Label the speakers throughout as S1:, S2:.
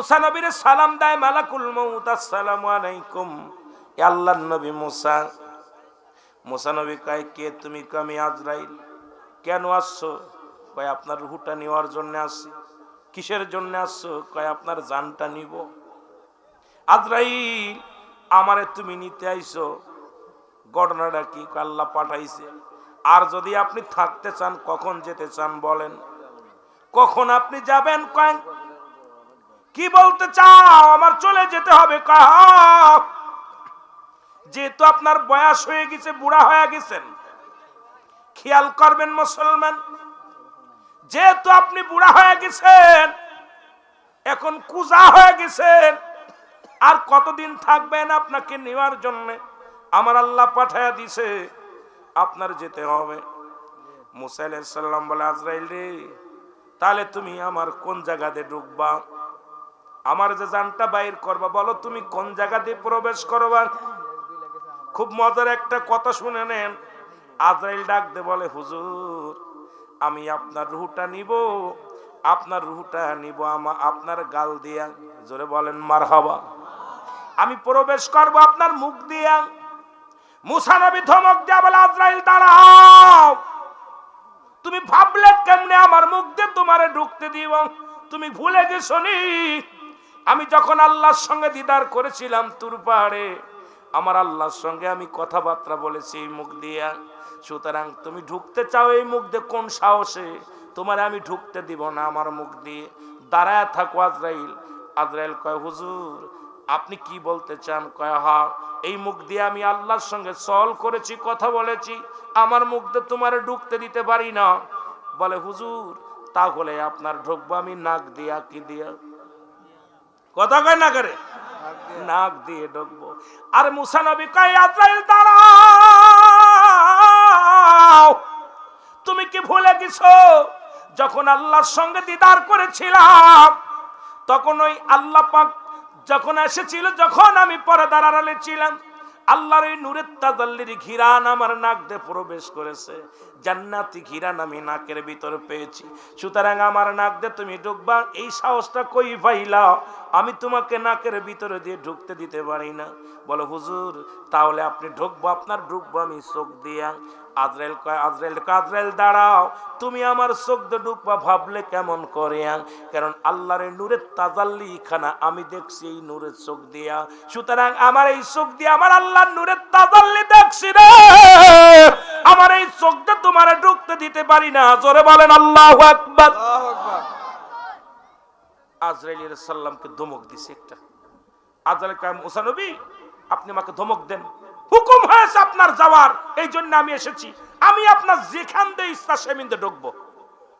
S1: মুসা নবীর সালাম দেয়, মালাকুল মৌত আসসালামু আলাইকুম। এ আল্লাহর নবী মুসা। মুসা নবী কয়, কে তুমি? কামি আজরাইল। কেন আসছো? কয়, আপনার রুহুটা নেওয়ার জন্য আসছি। কিসের জন্য আসছো? কয়, আপনার জানটা নিব। আজরাইল, আমারে তুমি নিতে আইছো। ঘটনাটা কি? আল্লাহ পাঠাইছে। আর যদি আপনি থাকতে চান, কখন যেতে চান বলেন। কখন আপনি যাবেন? কয়েন কি বলতে চাও? আমার চলে যেতে হবে যেহেতু আপনার বয়স হয়ে গেছে, বুড়া হয়ে গেছেন, খেয়াল করবেন মুসলমান, যেহেতু আপনি বুড়া হয়ে গেছেন, এখন কুজা হয়ে গেছেন, আর কতদিন থাকবেন আপনাকে নেওয়ার জন্য? আমার আল্লাহ পাঠায়া দিছে, আপনার যেতে হবে। মুসা আলাইসাল্লাম বলে, আজরাইল রে, তাহলে তুমি আমার কোন জায়গাতে ঢুকবা আমার যে জানটা বাইর করবা, বলো তুমি কোন জায়গা দিয়ে প্রবেশ করবা? খুব মজার একটা কথা শুনে নেন। আজরাইল ডাক দে বলে, হুজুর, আমি আপনার রুহুটা নিব। আপনার রুহুটা নিব আমা, আপনার গাল দিয়া। জোরে বলেন মার হবা আমি প্রবেশ করব আপনার মুখ দিয়া। মুসানবী ধমক দিয়া বলে, আজরাইল, দাঁড়াও। তুমি ভাবলে কেমনে আমার মুখ দিয়ে তোমারে ঢুকতে দিব? তুমি ভুলে গেছো নি? আমি যখন আল্লাহর সঙ্গে দিদার করেছিলাম তুর পাহাড়ে, আমার আল্লাহর সঙ্গে আমি কথাবার্তা বলেছি, এই মুখ দিয়া। সুতরাং তুমি ঢুকতে চাও এই মুখ দিয়ে কোন সাহসে? তোমার আমি ঢুকতে দিব না আমার মুখ দিয়ে। দাঁড়ায় থাকো আজরাইল। আজরাইল কয়, হুজুর, আপনি কি বলতে চান? কয়, হা, এই মুখ দিয়ে আমি আল্লাহর সঙ্গে সল করেছি, কথা বলেছি। আমার মুখ দিয়ে তোমার ঢুকতে দিতে পারি না। বলে, হুজুর, তাহলে আপনার ঢুকবো আমি নাক দিয়া, কি দিয়া? কথা কয় না করে? নাক দিয়ে ঢুকবো। আর মুসা নবী কয় আজরাইল দাঁড়াও। তুমি কি ভুলে গেছো? যখন আল্লাহর সঙ্গে দিদার করেছিলাম, তখন ওই আল্লাহ পাক যখন এসেছিল, যখন আমি পরে দাঁড়ালে ছিলাম আল্লাহর এই নূরের তাজাল্লির ঘিরান আমার নাক দিয়ে প্রবেশ করেছে। জান্নাতি ঘিরান আমি নাকের ভিতরে পেয়েছি। সুতরাং আমার নাক দিয়ে তুমি ঢুকবা, এই সাহসটা কই পাইলা? আমি তোমাকে নাকের ভিতরে দিয়ে ঢুকতে দিতে পারি না। বলো, হুজুর, তাহলে আপনি ঢুকবো, আপনার ঢুকবো আমি চোখ দিয়া। আজরাইল কয় আজরাইল দাঁড়াও তুমি আমার চোখ দিয়ে ঢুকবা ভাবলে কেমন করে কারণ আল্লাহর নূরের তাজাল্লি খানা আমি দেখছি এই নূরের চোখ দিয়া। সুতরাং আমার এই চোখ দিয়ে আমার আল্লাহর নূরের তাজাল্লি দেখছি রে। আমার এই চোখ দিয়ে তোমার ঢুকতে দিতে পারি না। জোরে বলেন আল্লাহ আকবার। আজরাইল সাল্লামকে ধমক দিছে একটা। আজরাইল কায় আপনি আমাকে ধমক দেন। হুকুম হয়েছে আপনার যাওয়ার। এই জন্য আমি এসেছি। আমি আপনার যেখান দিয়ে ইচ্ছা সেমিন্দে ঢুকবো।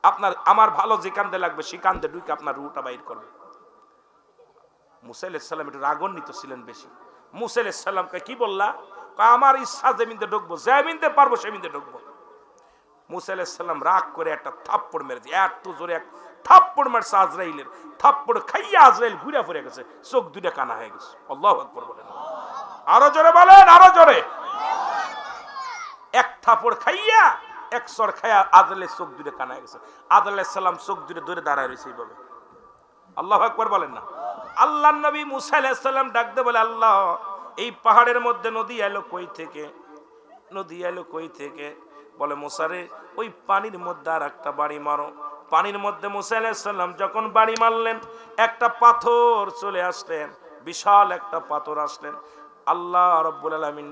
S1: আপনার আমার ভালো যেখান দিয়ে লাগবে সেখান দিয়ে ঢুকে আপনার রুটা বাইর করবে। মুসাইল সাল্লাম একটু রাগান্বিত ছিলেন বেশি। মুসাইল সাল্লামকে কি বললা? আমার ইচ্ছা জমিনতে ঢুকবো জমিনতে পারব সেমিনতে ঢুকবো। মুসাইল সাল্লাম রাগ করে একটা থাপ্পড় মেরেছে। এত জোরে এক থাপ্পড় মারছে আজরাইলের। থাপ্পড় খাইয়া আজরাইল ঘুরে ফুরে গেছে। চোখ দুটা কানা হয়ে গেছে। আল্লাহ আকবর আরও জোরে বলেন, আরও জোরে। এক থাপড় খাইয়া, এক সর খাইয়া আদলের চোখ দুটো কানা হয়ে গেছে। আদলের সালাম চোখ দুটো ধরে দাঁড়ায় রয়েছে এইভাবে। আল্লাহ আকবর বলেন না। আল্লাহ নবী মুসা আলাইসাল্লাম ডাকতে বলে, আল্লাহ, এই পাহাড়ের মধ্যে নদী এলো কই থেকে? নদী এলো কই থেকে? বলে মুসারে ওই পানির মধ্যে আর একটা বাড়ি মারো। পানির মধ্যে মুসা যখন বাড়ি মারলেন, একটা পাথর চলে আসলেন, বিশাল একটা পাথর আসলেন। আল্লাহ রব্বুল আলমিন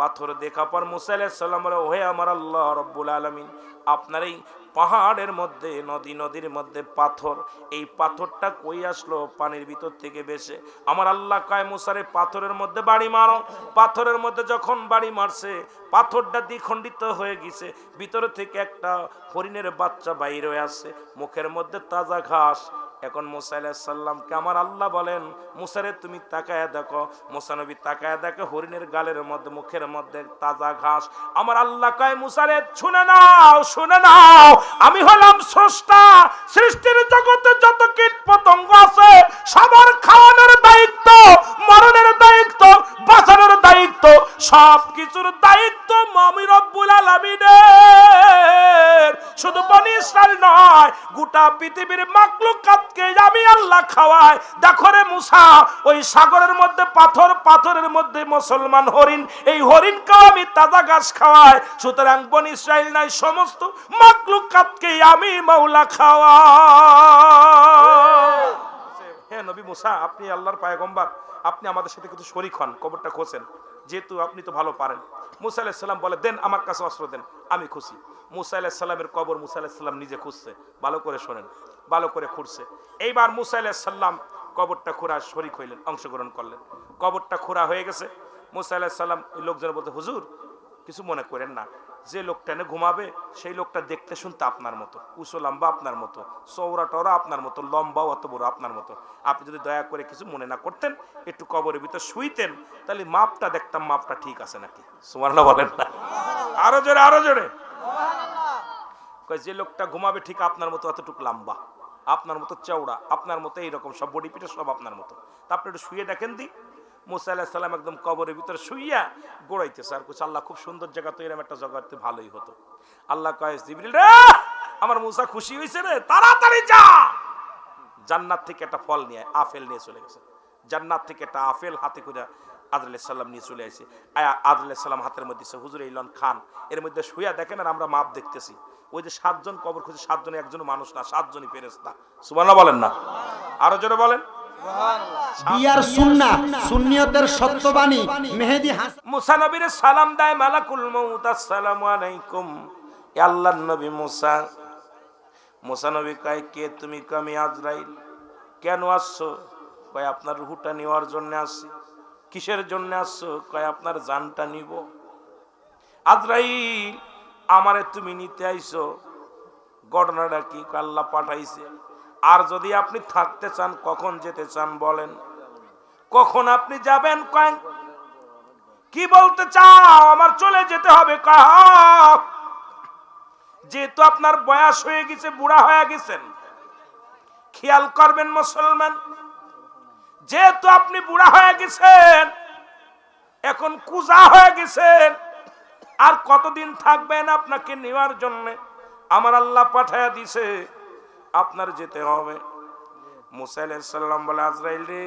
S1: পাথর দেখা পর মুসা আলাইসাল্লাম বলে, ওহে আমার আল্লাহ রব্বুল আলমিন, আপনার এই পাহাড়ের মধ্যে, নদী নদীর মধ্যে পাথর, এই পাথরটা কই আসলো? পানির ভিতর থেকে বেসে আমার আল্লাহ কায়, মুসারে, পাথরের মধ্যে বাড়ি মারো। পাথরের মধ্যে যখন বাড়ি মারছে, পাথরটা দ্বিখণ্ডিত হয়ে গেছে। ভিতরে থেকে একটা হরিণের বাচ্চা বাইরে আসছে। মুখের মধ্যে তাজা ঘাস এখন মুসা আলাহিসাল্লামকে আমার আল্লাহ বলেন, মুসারে, তুমি তাকায় দেখো মুসানবী তাকায় দেখো হরিণের গালের মধ্যে, মুখের মধ্যে তাজা ঘাস। আমার আল্লাহ কয়, মুসারে, শুনে নাও শুনে নাও, আমি হলাম স্রষ্টা। সৃষ্টির জগতে যত কীট পতঙ্গ আছে, সবার খাওয়ানোর দায়িত্ব, মরণের দায়িত্ব, বাঁচানোর দায়িত্ব সব কিছুর দায়িত্ব আমি রব্বুল আলামিনের। শুধু বনি ইসরায়েল নয়, গোটা পৃথিবীর মাকলুকাতকে আমি আল্লাহ খাওয়াই। দেখো রে মুসা, ওই সাগরের মধ্যে, পাথর, পাথরের মধ্যে মুসলমান হরিণ, এই হরিণকেও আমি তাজা ঘাস খাওয়াই। সুতরাং বন ইসরায়েল নাই, সমস্ত মাকলুকাতকে আমি মাওলা খাওয়াই। হ্যাঁ নবী মুসা, আপনি আল্লাহর পায়গম্বার, আপনি আমাদের সাথে কিছু শরিক হন, কবরটা খোঁজেন। যেহেতু আপনি তো ভালো পারেন। মুসা আলাহিসাল্লাম বলে, দেন আমার কাছে অস্ত্র দেন, আমি খুশি। মুসা আলাহিসাল্লামের কবর মুসা আলাহিসাল্লাম নিজে খুঁজছে, ভালো করে শোনেন, ভালো করে খুঁড়ছে। এইবার মুসা আলাহিসাল্লাম কবরটা খোঁড়া শরিক হইলেন, অংশগ্রহণ করলেন। কবরটা খোঁড়া হয়ে গেছে। মুসা আলাহিসাল্লাম লোকজন বলতে হুজুর কিছু মনে করেন না। যে লোকটা এনে ঘুমাবে, সেই লোকটা দেখতে শুনতে আপনার মতো। উঁচু লম্বা আপনার মতো। চৌরা টরা আপনার মতো। লম্বাও অত বড় আপনার মতো। আপনি যদি দয়া করে কিছু মনে না করতেন, একটু কবরের ভিতর শুইতেন, তাহলে মাপটা দেখতাম মাপটা ঠিক আছে নাকি? সুমানা বলেন না। আরও জোরে আরও জোরে। যে লোকটা ঘুমাবে ঠিক আপনার মতো এতটুকু লম্বা, আপনার মতো চওড়া, আপনার মতো এইরকম সব বডি পিটে সব আপনার মতো। তা আপনি একটু শুয়ে দেখেন দি। মুসা একদম কবরের ভিতরে শুইয়া গোড়াইতেছে। আর কুছ আল্লাহ খুব সুন্দর জায়গা তো এরকম একটা জগতে ভালোই হতো। আল্লাহ কয়েস আমার মুসা খুশি হয়েছে রে তাড়াতাড়ি যা! জান্নাত থেকে একটা ফল নিয়ে আয়, আপেল নিয়ে চলে গেছে। জান্নাত থেকে একটা আপেল হাতে করে আদরুল্লাহ সাল্লাম নিয়ে চলে আসে। আদরুল্লাহ সাল্লাম হাতের মধ্যে হুজুর ইলন খান। এর মধ্যে শুয়া দেখেন আর আমরা মাপ দেখতেছি। ওই যে সাতজন কবর খুঁজে সাতজনে একজন মানুষ না সাতজনই ফেরেস না সুমানা বলেন না। আরও জোরে বলেন।
S2: বিয়ার সুন্না সুন্নিয়তের সত্যবাণী। মেহেদি হাসান
S1: মুসা নবীর সালাম দেয় মালাকুল মৌত আসসালামু আলাইকুম। এ আল্লাহর নবী মুসা। মুসা নবী কয় কে তুমি? কামি আজরাইল। কেন আসছো? কয় আপনার রুহুটা নেওয়ার জন্য আসছি। কিসের জন্য আসছো? কয় আপনার জানটা নিব। আজরাইল আমারে তুমি নিতে আইছো। ঘটনাটা কি? কয় আল্লাহ পাঠাইছে। আর যদি আপনি থাকতে চান, কখন যেতে চান বলেন। কখন আপনি যাবেন কয় কি বলতে চাও? আমার চলে যেতে হবে যেহেতু আপনার বয়স হয়ে গেছে, বুড়া হয়ে গেছেন। খেয়াল করবেন, মুসলমান। যেহেতু আপনি বুড়া হয়ে গেছেন, এখন কুজা হয়ে গেছেন, আর কতদিন থাকবেন আপনাকে নেওয়ার জন্য? আমার আল্লাহ পাঠায়া দিছে আপনার যেতে হবে। মুসা আলাইহিস বলে, আজরাইল রে,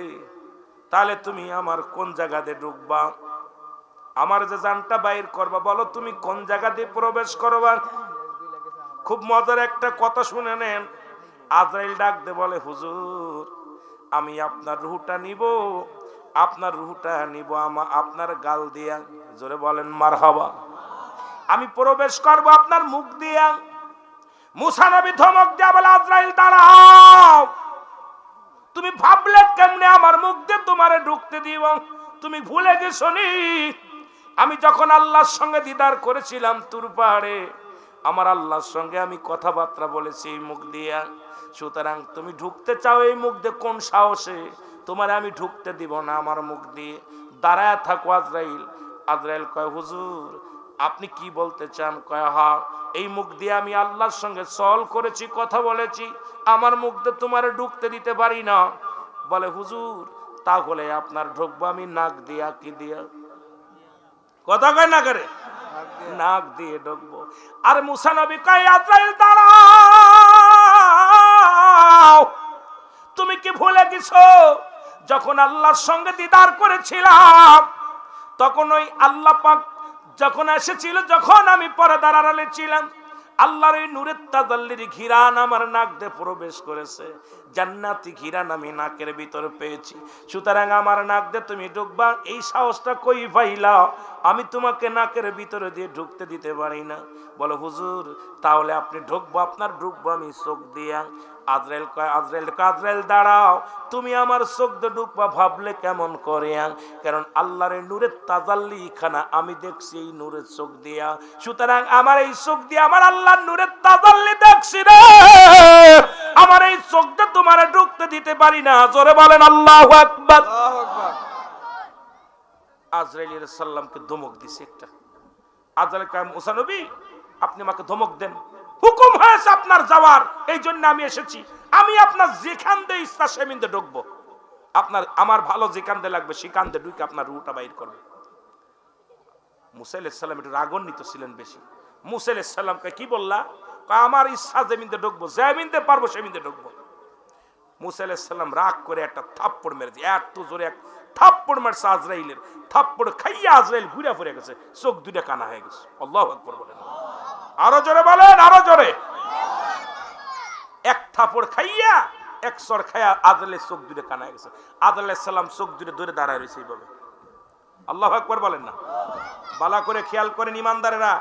S1: তাহলে তুমি আমার কোন জায়গাতে ঢুকবা? আমার যে জানটা বাইর করবা, বলো তুমি কোন জায়গা দিয়ে প্রবেশ করবা? খুব মজার একটা কথা শুনে নেন। আজরাইল ডাক দে বলে, হুজুর, আমি আপনার রুহুটা নিব, আপনার রুহুটা নিব আমা, আপনার গাল দিয়া। জোরে বলেন মার হবা আমি প্রবেশ করব আপনার মুখ দিয়া। মুসানবী ধমক দিয়া বলে, আজরাইল, দাঁড়াও। তুমি ভাবলে কেমনে আমার মুখ দিয়ে তোমারে ঢুকতে দিব? তুমি ভুলে গেছো নি আমি যখন আল্লাহর সঙ্গে দিদার করেছিলাম তুর পাহাড়ে, আমার আল্লাহর সঙ্গে আমি কথাবার্তা বলেছি এই মুখ দিয়া। সুতরাং তুমি ঢুকতে চাও এই মুখ দিয়ে কোন সাহসে? তোমারে আমি ঢুকতে দিব না আমার মুখ দিয়ে। দাঁড়ায় থাকো আজরাইল। আজরাইল কয়, হুজুর, আপনি কি বলতে চান? কয়, হা এই মুখ দিয়ে আমি আল্লাহর সঙ্গে সল করেছি, কথা বলেছি, আমার মুখ দিয়ে তোমার ঢুকতে দিতে পারি না। বলে, হুজুর, তাহলে আপনার ঢুকবো আমি নাক দিয়া কি দিয়া। কথা কয় না করে? নাক দিয়ে ঢুকবো। আর মুসানবী কয় দাঁড়াও। তুমি কি ভুলে গেছো? যখন আল্লাহর সঙ্গে দিদার করেছিলাম, তখন ওই আল্লাহ পাক যখন এসেছিল, যখন আমি পর্দার আড়ালে ছিলাম, আল্লাহর এই নূরের তাজাল্লির ঘিরান আমার নাক দিয়ে প্রবেশ করেছে। জান্নাতি ঘিরান আমি নাকের ভিতরে পেয়েছি। সুতরাং আমার নাক দিয়ে তুমি ঢুকবা, এই সাহসটা কই পাইলা? আমি তোমাকে নাকের ভিতরে দিয়ে ঢুকতে দিতে পারি না। বলো, হুজুর, তাহলে আপনি ঢুকবো, আপনার ঢুকবো আমি চোখ দিয়া। আজরাইল কয় আজরাইল আজরাইল দাঁড়াও তুমি আমার চোখ ঢুকবা ভাবলে কেমন করে আং? কারণ আল্লাহর নূরের তাজাল্লি খানা আমি দেখছি এই নূরের চোখ দিয়া। সুতরাং আমার এই চোখ দিয়ে আমার আল্লাহর নূরের তাজাল্লি দেখছি রে। আমার এই চোখ দিয়ে তোমার ঢুকতে দিতে পারি না। জোরে বলেন আল্লাহ আকবার। আজরাইল সাল্লামকে ধমক দিছে একটা। আজরাইল কয় মুসা নবী আপনি আমাকে ধমক দেন। হুকুম হয়েছে আপনার যাওয়ার এই জন্য আমি এসেছি। আমি আপনার যেখান দিয়ে ইচ্ছা সেমিন্দে ঢুকবো। আপনার, আমার ভালো যেখান দিয়ে লাগবে সেখান দিয়ে ঢুকে আপনার রুটা বাইর করবে। মুসাইল সাল্লাম একটু রাগান্বিত ছিলেন বেশি। মুসাইল সাল্লামকে কি বললা? আমার ইচ্ছা জমিনতে ঢুকবো জমিনতে পারব সেমিনতে ঢুকবো। মুসা আলাইসাল্লাম রাগ করে একটা থাপ্পড় মেরেছে। এত জোরে এক থাপ্পড় মারছে আজরাইলের। থাপ্পড় খাইয়া আজরাইল ঘুরে ফুরে গেছে। চোখ দুটা কানা হয়ে গেছে। আল্লাহ আকবর বলেন। আরও জোরে বলেন, আরও জোরে। এক থাপড় খাইয়া, এক সর খাইয়া আদলের চোখ দুটো কানা হয়ে গেছে। আদুল্লাহ সাল্লাম চোখ দূরে দাঁড়ায় রয়েছে এইভাবে। আল্লাহ আকবর বলেন না। বালা করে খেয়াল করেন ইমানদারেরা,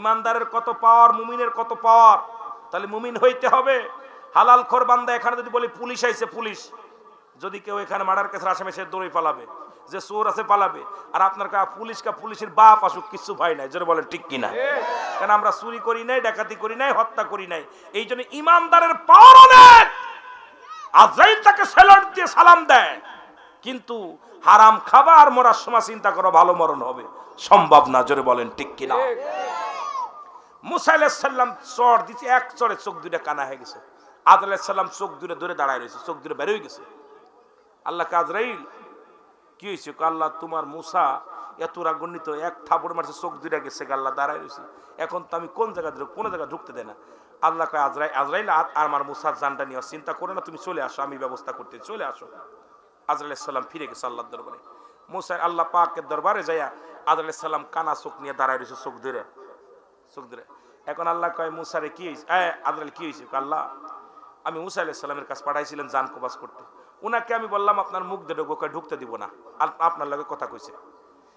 S1: ইমানদারের কত পাওয়ার, মুমিনের কত পাওয়ার। তাহলে মুমিন হইতে হবে। হালাল খোর বান্দা এখানে যদি বলি, পুলিশ আইছে, পুলিশ। যদি কেউ এখানে মার্ডার কেসের আসামে, সে দৌড়ে পালাবে। যে চোর আছে পালাবে। আর আপনার কা পুলিশ কা পুলিশের বাপ আসুক কিছু ভাই নাই, জোরে বলেন, ঠিক কিনা? কেন আমরা চুরি করি নাই, ডাকাতি করি নাই, হত্যা করি নাই? এই জন্য ইমানদারের পাওয়ার অনেক। তাকে স্যালাড দিয়ে সালাম দেয়। কিন্তু হারাম খাবার মরার সময় চিন্তা করো, ভালো মরণ হবে। সম্ভব না, জোরে বলেন, ঠিক কিনা? মুসা আলাইসাল্লাম চর দিচ্ছে এক চরে চোখ দুটো কানা হয়ে গেছে। আদ আলাইসাল্লাম চোখ দূরে দূরে দাঁড়ায় রয়েছে, চোখ দূরে বেরোয় গেছে। আল্লাহ কাজরাইল কি হয়েছে? আল্লাহ, তোমার মুসা এত রাগণ্ডিত এক থাপড় মারছে, চোখ দুইটা গেছে আল্লাহ, দাঁড়ায় রয়েছে এখন তো আমি কোন জায়গায় কোনো জায়গায় ঢুকতে দেয় না। আল্লাহ কয়, আজরাই আজরাইল আর আমার মুসার জানটা নিয়ে চিন্তা করে না, তুমি চলে আসো, আমি ব্যবস্থা করতে চলে আসো। আজরাইসাল্লাম ফিরে গেছে আল্লাহর দরবারে। মুসা আল্লাহ পাকের দরবারে যাইয়া আজরাইসাল্লাম কানা চোখ নিয়ে দাঁড়ায় রয়েছে চোখ ধরে। চোখ ধরে। এখন আল্লাহ কয়, মুসারে কি হয়েছে? আজরাইল কি হয়েছে? আল্লাহ, আমি মুসা আলাইসাল্লামের কাছে পাঠাইছিলেন জান কবাস করতে। ওনাকে আমি বললাম, আপনার মুখ দিয়ে ঢুকবো ঢুকতে দিব না। আপনার লগে কথা কইছে।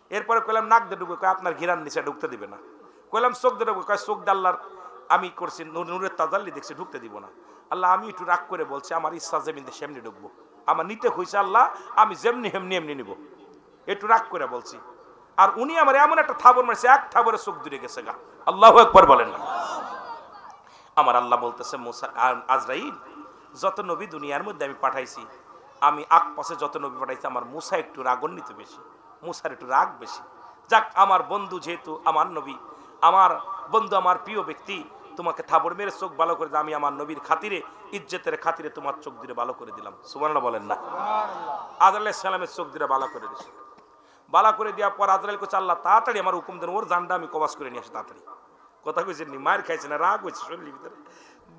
S1: এরপরে কইলাম, নাক দিয়ে ঢুকবো আপনার ঘিরান নিচে ঢুকতে দিবে না। কইলাম, চোখ দিয়ে ঢুকবো চোখ ডাল্লার আমি করছি, নূর- নূরের তাজাল্লি দেখছি, ঢুকতে দিব না। আল্লাহ, আমি একটু রাগ করে বলছি, আমার ইচ্ছা জমিনতে সেমনি ঢুকবো। আমার নিতে হয়েছে আল্লাহ, আমি যেমনি হেমনি এমনি নিব। একটু রাগ করে বলছি। আর উনি আমার এমন একটা থাবর মারছে, এক থাবরে চোখ দূরে গেছে গা। আল্লাহ একবার বলেন। না আমার আল্লাহ বলতেছে, মোসা আজরাইল, যত নবী দুনিয়ার মধ্যে আমি পাঠাইছি আমি আক পাশে যত নবী পাঠাইছি আমার মুসা একটু রাগান্বিত বেশি মুসার একটু রাগ বেশি। যাক আমার বন্ধু যেহেতু আমার নবী আমার বন্ধু আমার প্রিয় ব্যক্তি তোমাকে থাবড় মেরে চোখ ভালো করে। আমি আমার নবীর খাতিরে ইজ্জতের খাতিরে তোমার চোখ দিয়ে ভালো করে দিলাম। সুবর্ণ বলেন না। আদাল্লাহ সালামের চোখ দিয়ে ভালো করে দিছে। বালা করে দেওয়ার পর আজরাইল কোচ আল্লাহ তাড়াতাড়ি আমার হুকুম দেন ওর জানটা আমি কবাস করে নিয়ে আসি তাড়াতাড়ি। কথা কইছেন নি মার খাইছে না রাগ হয়েছে শরীরের ভিতরে।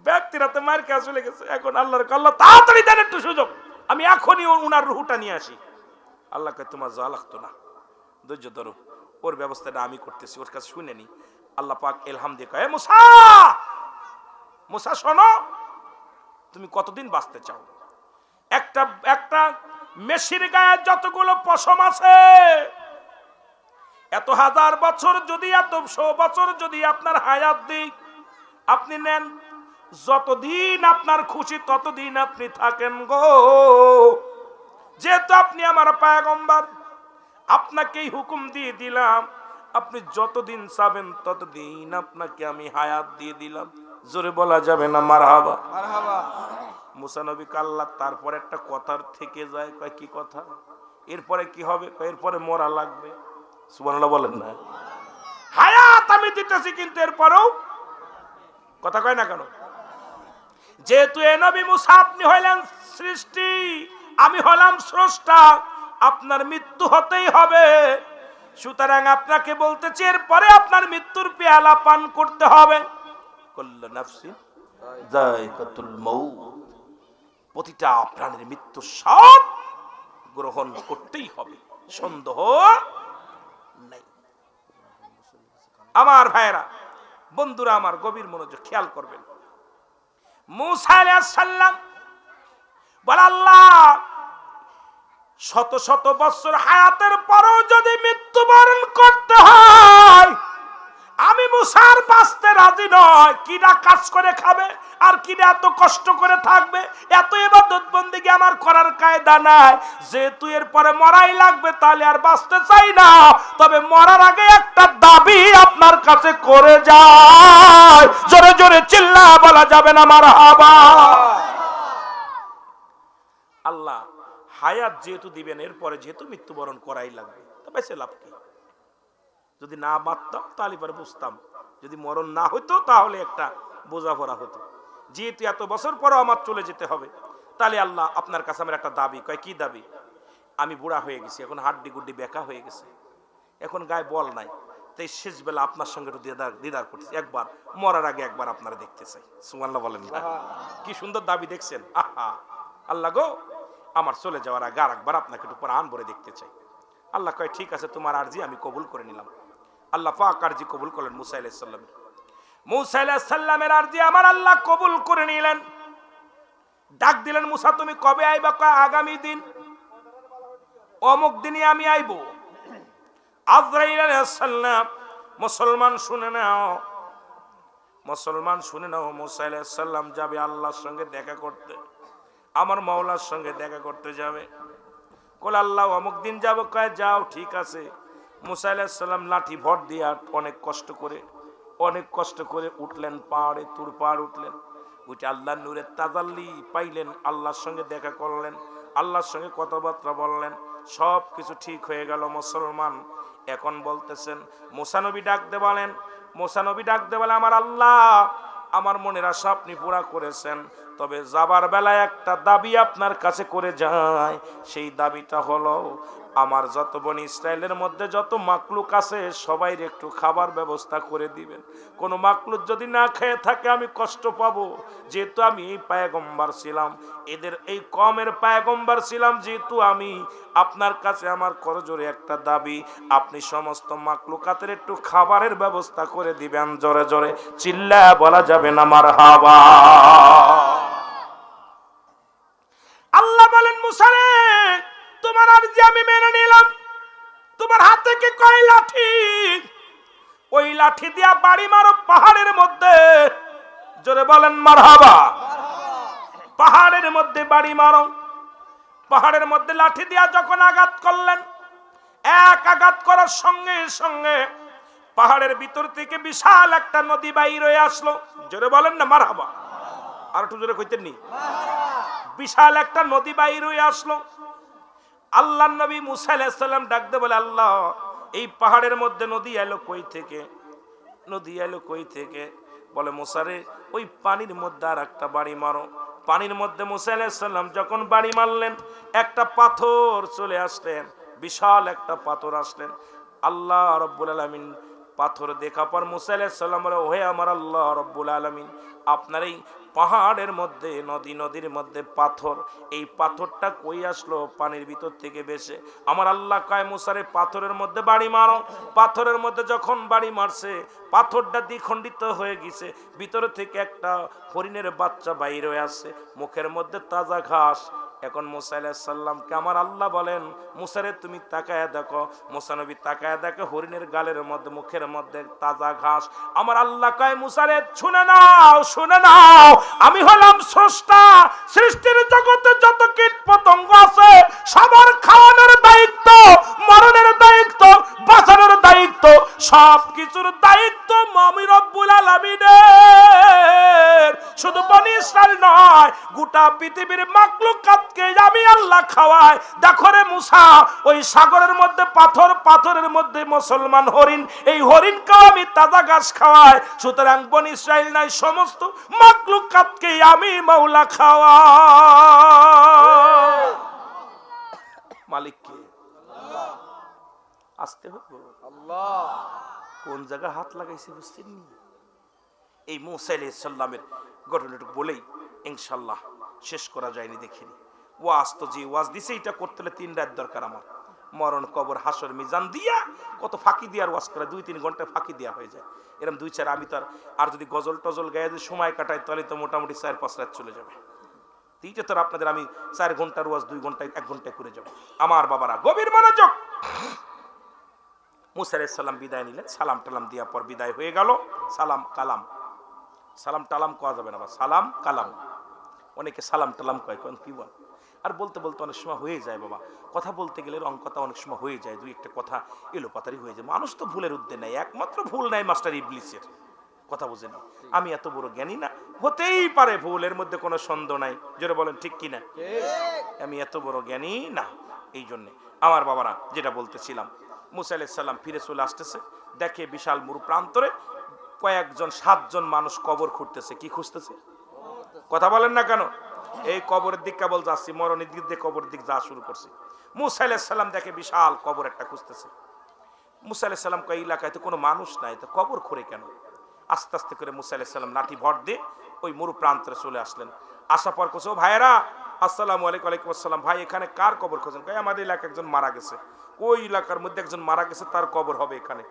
S1: ব্যক্তিরা তো মার খাওয়া চলে গেছে এখন আল্লাহর আল্লাহ তাড়াতাড়ি দেন একটু সুযোগ। আমি এখনই উনার রুহুটা নিয়ে আসি। আল্লাহ কয় তোমার যা লাগতো না। ধৈর্য ধরো। ওর ব্যবস্থাটা আমি করতেছি, ওর কাছে শুনে নি। আল্লাহ পাক এলহাম দিয়ে কয়, "এ মুসা! মুসা, শোনো। তুমি কতদিন বাঁচতে চাও? একটা একটা মেশির গায়ে যতগুলো পশম আছে, এত হাজার বছর যদি, এত শো বছর যদি আপনার হায়াত দিই, আপনি নেন যতদিন আপনার খুশি ততদিন আপনি থাকেন গো। যেহেতু আপনি আমার পায়গম্বার আপনাকেই হুকুম দিয়ে দিলাম আপনি যতদিন চাবেন ততদিন আপনাকে আমি হায়াত দিয়ে দিলাম। জোরে বলা যাবে না মার হাবা মুসানবী কাল্লা তারপর একটা কথার থেকে যায় কয় কি কথা? এরপরে কি হবে? এরপরে মরা লাগবে। সুবহানাল্লাহ বলেন না। হায়াত আমি দিতেছি কিন্তু এরপরেও কথা কয় না কেন? যেহেতু এ নবী মুসা, আপনি হইলেন সৃষ্টি, আমি হলাম স্রষ্টা, আপনার মৃত্যু হতেই হবে। সুতরাং আপনাকে বলতেছি, এরপরে আপনার মৃত্যুর পেয়ালা পান করতে হবে। প্রতিটা প্রাণীর মৃত্যু সব গ্রহণ করতেই হবে। সন্দেহ নাই। আমার ভাইরা বন্ধুরা, আমার গভীর মনোযোগ খেয়াল করবেন। মুসা আলাইহিস সালাম বলে আল্লাহ শত শত বছর হায়াতের পরও যদি মৃত্যুবরণ করতে হয় আমি মুসার বাঁচতে রাজি নয়। কিনা কাজ করে খাবে আর কিনা এত কষ্ট করে থাকবে? এত এবাদত বন্দিকে আমার করার কায়দা নাই। যেহেতু এরপরে মরাই লাগবে, তাহলে আর বাঁচতে চাই না। তবে মরার আগে একটা দাবি আপনার কাছে করে যায় জোরে জোরে চিল্লা, বলা যাবে না আমার হাবা আল্লাহ, হায়াত যেহেতু দিবেন, এরপরে যেহেতু মৃত্যুবরণ করাই লাগবে তবে সে লাভ কি? যদি না বাঁচতাম তাহলে পরে বুঝতাম। যদি মরণ না হতো তাহলে একটা বোঝাপড়া হতো। যেহেতু এত বছর পরও আমার চলে যেতে হবে তাহলে আল্লাহ আপনার কাছে আমার একটা দাবি। কয় কি দাবি? আমি বুড়া হয়ে গেছি এখন হাড্ডি গুড্ডি বেকা হয়ে গেছে। এখন গায়ে বল নাই। তাই শেষ বেলা আপনার সঙ্গে একটু দিদার দিদার করতেছি। একবার মরার আগে একবার আপনারা দেখতে চাই। সুমাল্লাহ বলেন কি সুন্দর দাবি দেখছেন। আহা। আল্লাহ গো আমার চলে যাওয়ার আগে আর একবার আপনাকে একটু প্রাণ ভরে দেখতে চাই। আল্লাহ কয় ঠিক আছে তোমার আর্জি আমি কবুল করে নিলাম। আল্লাহ পাক আরজি কবুল করলেন মুসা আলাইসাল্লামের মুসা আরজি আমার আল্লাহ কবুল করে নিলেন। ডাক দিলেন, মুসা, তুমি কবে আইবা? কয়, আগামী দিন। অমুক দিনই আমি আইব। আজরাইল আলাইহিস সালাম মুসলমান শুনে নাও। মুসলমান শুনে নাও, মুসা আলাইহিস সালাম যাবে আল্লাহর সঙ্গে দেখা করতে। আমার মাওলার সঙ্গে দেখা করতে যাবে। কল আল্লাহ, অমুক দিন যাব। কয়, যাও, ঠিক আছে। মুসা আলাইহিস লাঠি ভর দিয়া অনেক কষ্ট করে, অনেক কষ্ট করে উঠলেন, পাহাড়ে তুর পাহাড় উঠলেন। উঠে আল্লাহ নূরের তাজাল্লি পাইলেন, আল্লাহর সঙ্গে দেখা করলেন, আল্লাহর সঙ্গে কথাবার্তা বললেন, সব কিছু ঠিক হয়ে গেল মুসলমান। এখন বলতেছেন মোসানবী ডাকতে বলেন মোসানবী ডাকতে বলে আমার আল্লাহ, আমার মনের আশা আপনি পুরা করেছেন, তবে যাবার বেলায় একটা দাবি আপনার কাছে করে যায়, সেই দাবিটা হলো আমার যত বন ইসরায়েলের মধ্যে যত মাকলুক আছে সবাই একটু খাবার ব্যবস্থা করে দিবেন। কোনো মাকলুক যদি না খেয়ে থাকে, আমি কষ্ট পাবো। যেহেতু আমি এই পায়গম্বার ছিলাম, এদের এই কমের পায়গম্বার ছিলাম, যেহেতু আমি আপনার কাছে আমার করজোরে একটা দাবি, আপনি সমস্ত মাকলুকাতের একটু খাবারের ব্যবস্থা করে দিবেন জোরে জোরে। চিল্লা বলা যাবে না আমার হাওয়া আল্লাহ বলেন মুসারে তোমার আরজি আমি মেনে নিলাম তোমার হাতে কি কয় লাঠি? ওই লাঠি দিয়া বাড়ি মারো পাহাড়ের মধ্যে। জোরে বলেন, মারহাবা। পাহাড়ের মধ্যে বাড়ি মারো। পাহাড়ের মধ্যে লাঠি দিয়া যখন আঘাত করলেন, এক আঘাত করার সঙ্গে সঙ্গে পাহাড়ের ভিতর থেকে বিশাল একটা নদী বাইর হয়ে আসলো। জোরে বলেন না, মারহাবা। আর একটু জোরে কইতেন নি। বিশাল একটা নদী বাইর হয়ে আসলো। আল্লাহ নবী মুসা আলাইসাল্লাম ডাকতে বলে, আল্লাহ এই পাহাড়ের মধ্যে নদী এলো কই থেকে? নদী এলো কই থেকে? বলে, মোসারে, ওই পানির মধ্যে আর একটা বাড়ি মারো। পানির মধ্যে মুসা আলাইসাল্লাম যখন বাড়ি মারলেন, একটা পাথর চলে আসলেন, বিশাল একটা পাথর আসলেন। আল্লাহ রব্বুল আলমিন পাথর দেখা পর মুসা আলাইসাল্লাম বলে, ওহে আমার আল্লাহ রব্বুল আলমিন, আপনার এই পাহাড়ের মধ্যে, নদী নদীর মধ্যে পাথর, এই পাথরটা কই আসলো? পানির ভিতর থেকে বেশে। আমার আল্লাহ কায়, মুসারে পাথরের মধ্যে বাড়ি মারো। পাথরের মধ্যে যখন বাড়ি মারছে, পাথরটা দ্বিখণ্ডিত হয়ে গেছে। ভিতর থেকে একটা হরিণের বাচ্চা বাইরে আসছে। মুখের মধ্যে তাজা ঘাস এখন মুসা সাল্লামকে আমার আল্লাহ বলেন, মুসারে, তুমি তাকায় দেখো। মুসানবী তাকায় দেখো হরিণের গালের মধ্যে, মুখের মধ্যে তাজা ঘাস। আমার আল্লাহ কয়, মুসারে, শুনে নাও শুনে নাও, আমি হলাম স্রষ্টা। সৃষ্টির জগতে যত কীট পতঙ্গ আছে, সবার খাওয়ানোর দায়িত্ব, মরণের দায়িত্ব, বাঁচানোর দায়িত্ব। সব কিছুর দায়িত্ব মামি রব্বুল আলামিনের। শুধু বনি ইসরায়েল নয়, গোটা পৃথিবীর মাকলুকাতকে আমি আল্লাহ খাওয়াই। দেখো রে মুসা, ওই সাগরের মধ্যে, পাথর, পাথরের মধ্যে মুসলমান হরিণ, এই হরিণকেও আমি তাজা ঘাস খাওয়াই। সুতরাং বনি ইসরায়েল নাই, সমস্ত মাকলুকাতকে আমি মাওলা খাওয়া মালিক কে আসতে হবে কোন জায়গায় হাত লাগাইছে বুঝতেন নি? এই মুসাইল সাল্লামের ঘটনাটুকু বলেই ইনশাল্লাহ শেষ করা যায়নি দেখিনি ওয়াজ তো যে ওয়াজ দিছে, এটা করতে হলে তিন রাত দরকার আমার। মরণ কবর, হাসর, মিজান দিয়া কত ফাঁকি দিয়ার ওয়াজ করে, দুই তিন ঘণ্টা ফাঁকি দেওয়া হয়ে যায়। এরকম দুই চার, আমি তো আর যদি গজল টজল গায়ে যদি সময় কাটাই, তাহলে তো মোটামুটি চার পাঁচ রাত চলে যাবে। এইটা তো আর আপনাদের আমি চার ঘণ্টার ওয়াজ, দুই ঘন্টায়, এক ঘন্টায় করে যাব। আমার বাবারা, গভীর মনোযোগ! মুসা সালাম বিদায় নিলেন। সালাম টালাম দেওয়ার পর বিদায় হয়ে গেল। সালাম কালাম। সালাম টালাম কোয়া যাবে না বা সালাম কালাম। অনেকে সালাম টালাম কয় কোন কি বল? আর বলতে বলতে অনেক সময় হয়ে যায় বাবা। কথা বলতে গেলে রং কথা অনেক সময় হয়ে যায়। দুই একটা কথা এলো পাতারি হয়ে যায়। মানুষ তো ভুলের উদ্দে নেই। একমাত্র ভুল নাই মাস্টার ইবলিসের। কথা বুঝে না আমি এত বড় জ্ঞানী না। হতেই পারে ভুল এর মধ্যে কোনো সন্দেহ নাই। জোরে বলেন ঠিক কি না আমি এত বড় জ্ঞানী না। এই জন্যে আমার বাবারা যেটা বলতেছিলাম মুসা ফিরে চলে আসতেছে। দেখে বিশাল মুরু প্রান্তরে কয়েকজন, সাতজন মানুষ কবর খুঁড়তেছে। কি খুঁজতেছে? কথা বলেন না কেন? এই কবরের দিক কেবল যাচ্ছি, মরণের দিক দিয়ে কবর দিক যাওয়া শুরু করছে। মুসা দেখে বিশাল কবর একটা খুঁজতেছে। মুসা আলাইসাল্লাম কয় এলাকায় তো কোনো মানুষ নাই, তো কবর খুঁড়ে কেন? আস্তে আস্তে করে মুসা আলাইসাল্লাম লাঠি ভর দিয়ে ওই মরু প্রান্তরে চলে আসলেন। আসা পর কোথাও ভাইয়েরা, আসসালামু আলাইকুম আলাইকুম আসসালাম। ভাই, এখানে কার কবর খোঁজেন? কয়, আমাদের এলাকায় একজন মারা গেছে। ওই এলাকার মধ্যে একজন মারা গেছে, তার কবর হবে এখানে।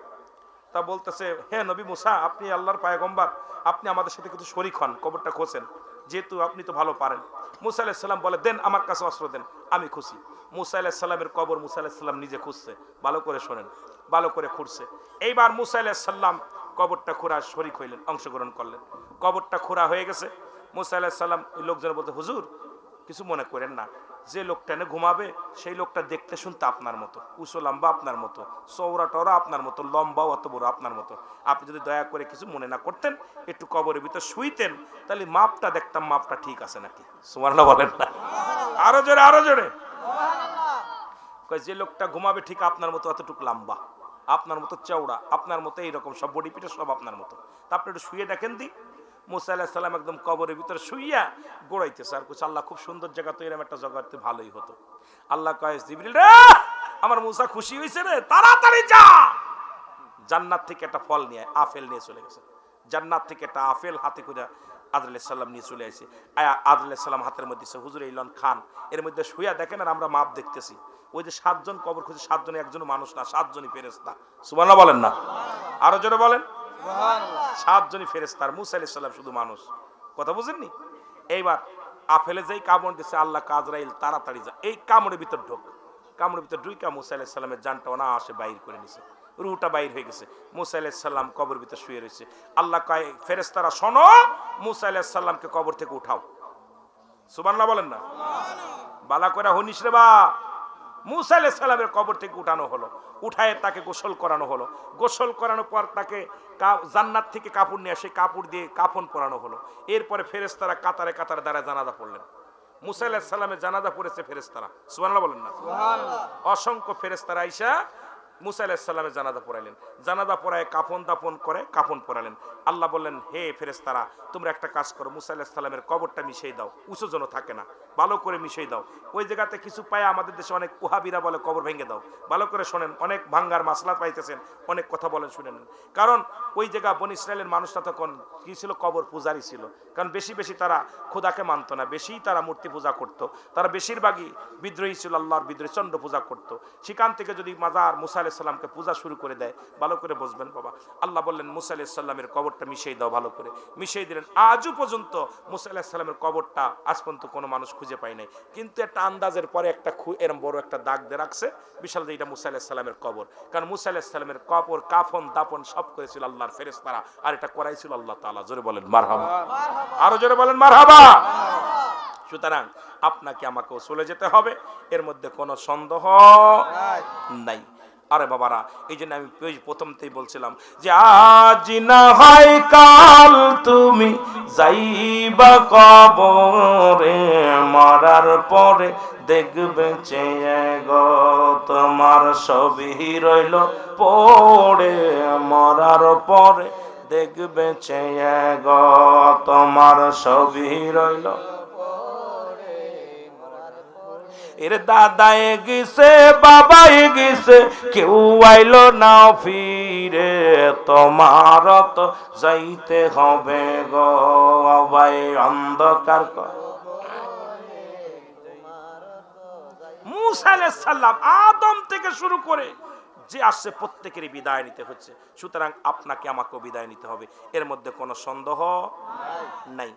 S1: তা বলতেছে হ্যাঁ নবী মুসা, আপনি আল্লাহর পায়গম্বার, আপনি আমাদের সাথে কিছু শরিক হন, কবরটা খোঁজেন। যেহেতু আপনি তো ভালো পারেন। মুসা আলাহিসাল্লাম বলে, দেন আমার কাছে অস্ত্র দেন, আমি খুশি মুসা আলাহিসাল্লামের কবর মুসা আলাহিসাল্লাম নিজে খুঁজছে, ভালো করে শোনেন, ভালো করে খুঁড়ছে। এইবার মুসা আলাহিসাল্লাম কবরটা খোঁড়া শরিক হইলেন, অংশগ্রহণ করলেন। কবরটা খোঁড়া হয়ে গেছে। মুসা আলাহিসাল্লাম ওই লোকজন বলতে হুজুর, কিছু মনে করেন না। যে লোকটা ঘুমাবে, সেই লোকটা দেখতে শুনতে আপনার মতো। উঁচু লম্বা আপনার মতো। চৌরা টরা আপনার মতো। লম্বাও অত বড় আপনার মতো। আপনি যদি দয়া করে কিছু মনে না করতেন, একটু কবরের ভিতর শুইতেন, তাহলে মাপটা দেখতাম মাপটা ঠিক আছে নাকি? সুমানা বলেন না। আরও জোরে আরও জোরে। যে লোকটা ঘুমাবে ঠিক আপনার মতো এতটুকু লম্বা, আপনার মতো চওড়া, আপনার মতো এইরকম সব বডি পিঠে সব আপনার মতো। তা আপনি একটু শুয়ে দেখেন দি। মুসা আলাহ সাল্লাম একদম কবরের ভিতরে শুইয়া গোড়াইতেছে। আর কুছ আল্লাহ, খুব সুন্দর জায়গা তো এরকম একটা জগতে ভালোই হতো। আল্লাহ কয় আমার মুসা খুশি হয়েছে রে, তাড়াতাড়ি যা! জান্নাত থেকে একটা ফল নিয়ে, আপেল নিয়ে চলে গেছে। জান্নাত থেকে একটা আপেল হাতে করে আদর সাল্লাম নিয়ে চলে আসে আদর সাল্লাম হাতের মধ্যে হুজুর ইলন খান। এর মধ্যে শুয়া দেখেন আর আমরা মাপ দেখতেছি। ওই যে সাতজন কবর খুঁজে সাতজনে একজন মানুষ না, সাতজনই ফেরেস্তা সুবহানাল্লাহ বলেন না। আরও জোরে বলেন। সাতজনই ফেরেস্তার মুসা আলাইহিস সালাম শুধু মানুষ। কথা বুঝেননি? এইবার আপেলে যেই কামড় দিছে আল্লাহ কাজরাইল তাড়াতাড়ি যা এই কামড়ের ভিতর ঢোক। কামড়ের ভিতর ঢুইকা মুসা আলাইহিস সালামের জানটা না আসে বাইর করে নিছে। রুহটা বাইর হয়ে গেছে। মুসা আলাইহিস সালাম কবর ভিতর শুয়ে রয়েছে। আল্লাহ কয় ফেরেস্তারা শোনো মুসা আলাইহিস সালামকে কবর থেকে উঠাও। সুবহানাল্লাহ বলেন না? বালা করে হনিস রে বা। মুসা আলাহ সালামের কবর থেকে উঠানো হলো। উঠায় তাকে গোসল করানো হলো। গোসল করানোর পর তাকে জান্নাত থেকে কাপড় নিয়ে আসে। কাপড় দিয়ে কাফন পরানো হলো। এরপরে ফেরেস্তারা কাতারে কাতারে দ্বারা জানাজা পড়লেন। মুসা আলাহ সালামের জানাজা পড়েছে ফেরেস্তারা সুবান বলেন না? অসংখ্য ফেরেস্তারা আইসা মুসা আলাহিসাল্লামের জানাজা পড়াইলেন। জানাজা পড়ায় কাফন দাপন করে কাফন পড়ালেন আল্লাহ বললেন, হে ফেরেস্তারা তোমরা একটা কাজ করো, মুসা আলাহিসাল্লামের কবরটা মিশিয়ে দাও, উঁচু যেন থাকে না। ভালো করে মিশিয়ে দাও। ওই জায়গাতে কিছু পায় আমাদের দেশে অনেক উহাবিরা বলে কবর ভেঙে দাও। ভালো করে শোনেন, অনেক ভাঙ্গার মাসলা পাইতেছেন, অনেক কথা বলেন, শুনে নেন। কারণ ওই জায়গা বন ইসরায়েলের মানুষটা তখন কি ছিল? কবর পূজারই ছিল। কারণ বেশি বেশি তারা খোদাকে মানতো না, বেশি তারা মূর্তি পূজা করতো। তারা বেশিরভাগই বিদ্রোহী ছিল, আল্লাহর বিদ্রোহী চন্দ্র পূজা করতো। সেখান থেকে যদি মাজার মুসা আলাইসাল্লামকে পূজা শুরু করে দেয়। ভালো করে বুঝবেন বাবা। আল্লাহ বললেন মুসা আলাইসাল্লামের কবরটা মিশিয়ে দাও ভালো করে। মিশিয়ে দিলেন। আজও পর্যন্ত মুসা আলাহিসাল্লামের কবরটা আজ পর্যন্ত কোনো মানুষ খুঁজে পায় নাই। কিন্তু একটা আন্দাজের পরে একটা খু এরম বড় একটা দাগ দিয়ে রাখছে। বিশাল যে এটা মুসা আলাহিসাল্লামের কবর। কারণ মুসা আলাহিসাল্লামের কবর কাফন দাপন সব করেছিল আল্লাহর ফেরেস্তারা আর এটা করাইছিল আল্লাহ তাআলা। জোরে বলেন মারহাবা। আরও জোরে বলেন মারহাবা। সুতরাং আপনাকে আমাকেও চলে যেতে হবে। এর মধ্যে কোনো সন্দেহ নাই। আরে বাবারা, এই জন্য আমি প্রথমতেই বলছিলাম যে আজ না হয় কাল তুমি যাইবা কবরে, মরার পরে দেখবে চেয়ে গো তোমার সবই রইল পড়ে, মরার পরে দেখবে চেয়ে গো তোমার সবই রইল এর দাদা গেছে, বাবাই গেছে, কেউ আইলো না ফিরে। তোমার তো যাইতে হবে গো ভাই অন্ধকার ক- মুসা আলাইহিস সালাম আদম থেকে শুরু করে যে আসছে প্রত্যেকেরই বিদায় নিতে হচ্ছে। সুতরাং আপনাকে আমাকেও বিদায় নিতে হবে। এর মধ্যে কোনো সন্দেহ নাই।